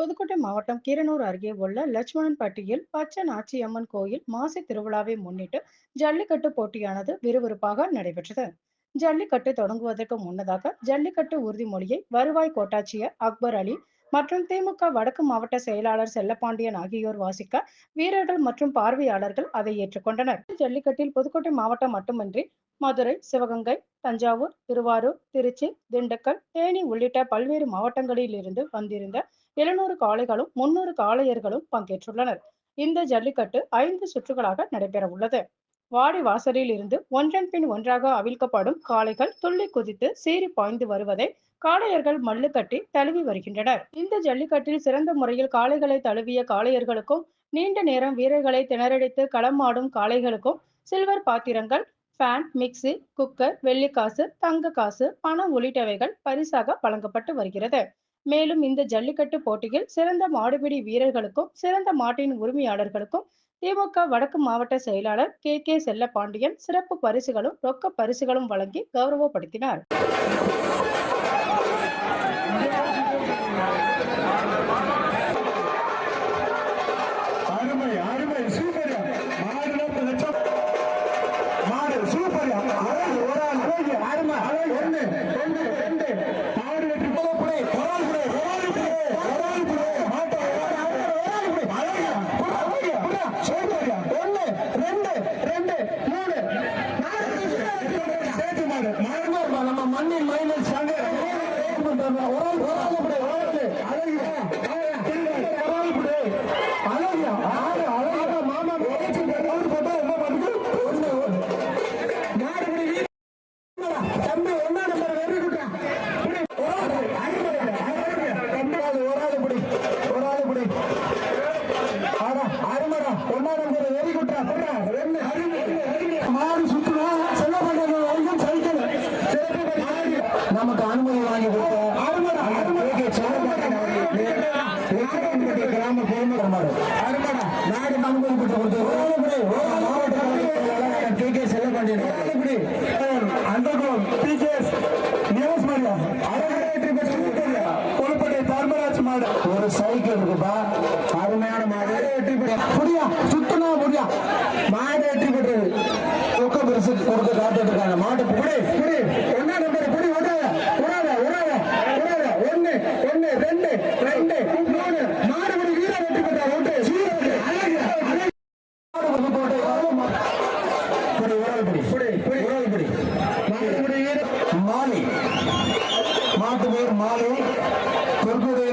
புதுக்கோட்டை மாவட்டம் கீரனூர் அருகே உள்ள லட்சுமணன்பட்டியில் பச்சை நாச்சியம்மன் கோயில் மாசி திருவிழாவை முன்னிட்டு ஜல்லிக்கட்டு போட்டியானது விறுவிறுப்பாக நடைபெற்றது. ஜல்லிக்கட்டு தொடங்குவதற்கு முன்னதாக ஜல்லிக்கட்டு உறுதிமொழியை வருவாய் கோட்டாட்சியர் அக்பர் அலி மற்றும் திமுக வடக்கு மாவட்ட செயலாளர் செல்லப்பாண்டியன் ஆகியோர் வாசிக்க வீரர்கள் மற்றும் பார்வையாளர்கள் அதை ஏற்றுக்கொண்டனர். ஜல்லிக்கட்டில் புதுக்கோட்டை மாவட்டம் மட்டுமின்றி மதுரை சிவகங்கை தஞ்சாவூர் திருவாரூர் திருச்சி திண்டுக்கல் தேனி உள்ளிட்ட பல்வேறு மாவட்டங்களில் இருந்து வந்திருந்த எழுநூறு காளைகளும் முன்னூறு காளையர்களும் பங்கேற்றுள்ளனர். இந்த ஜல்லிக்கட்டு ஐந்து சுற்றுகளாக நடைபெற உள்ளது வாடி வாசலில் இருந்து ஒன்றன் பின் ஒன்றாக அவிழ்க்கப்படும் காளைகள் துள்ளி குதித்து சீறி பாய்ந்து வருவதை காளையர்கள் மல்லு கட்டி தழுவி வருகின்றனர். இந்த ஜல்லிக்கட்டில் சிறந்த முறையில் காளைகளை தழுவிய காளையர்களுக்கும் நீண்ட நேரம் வீரர்களை திணறடித்து களமாடும் காளைகளுக்கும் சில்வர் பாத்திரங்கள் ஃபேன் மிக்சி குக்கர் வெள்ளிக்காசு தங்க காசு பணம் உள்ளிட்டவைகள் பரிசாக வழங்கப்பட்டு வருகிறது. மேலும் இந்த ஜல்லிக்கட்டு போட்டியில் சிறந்த மாடுபிடி வீரர்களுக்கும் சிறந்த மாட்டின் உரிமையாளர்களுக்கும் திமுக வடக்கு மாவட்ட செயலாளர் கே. கே. செல்லப்பாண்டியன் சிறப்பு பரிசுகளும் ரொக்க பரிசுகளும் வழங்கி கௌரவப்படுத்தினார். நமக்கு அனுமதி வாங்கி கொடுத்த அருமடா அருமை நாகம்பட்டி கிராம நாடு அனுமதி பெற்று T K Chellapandian T K news Maria மாடு. கொடுத்து காத்துட்டு இருக்காங்க மாட்டு புடி புடி ஒன்னா நம்பர்? புடி உடாத உடாத உடாத உடாத ஒன்னு ஒன்னு ரெண்டு ரெண்டு மூணு. மாடு புடி வீர வெட்டி போட்டா விட்டு மாட்டு பேர் மாலி. கொர்க்குடைய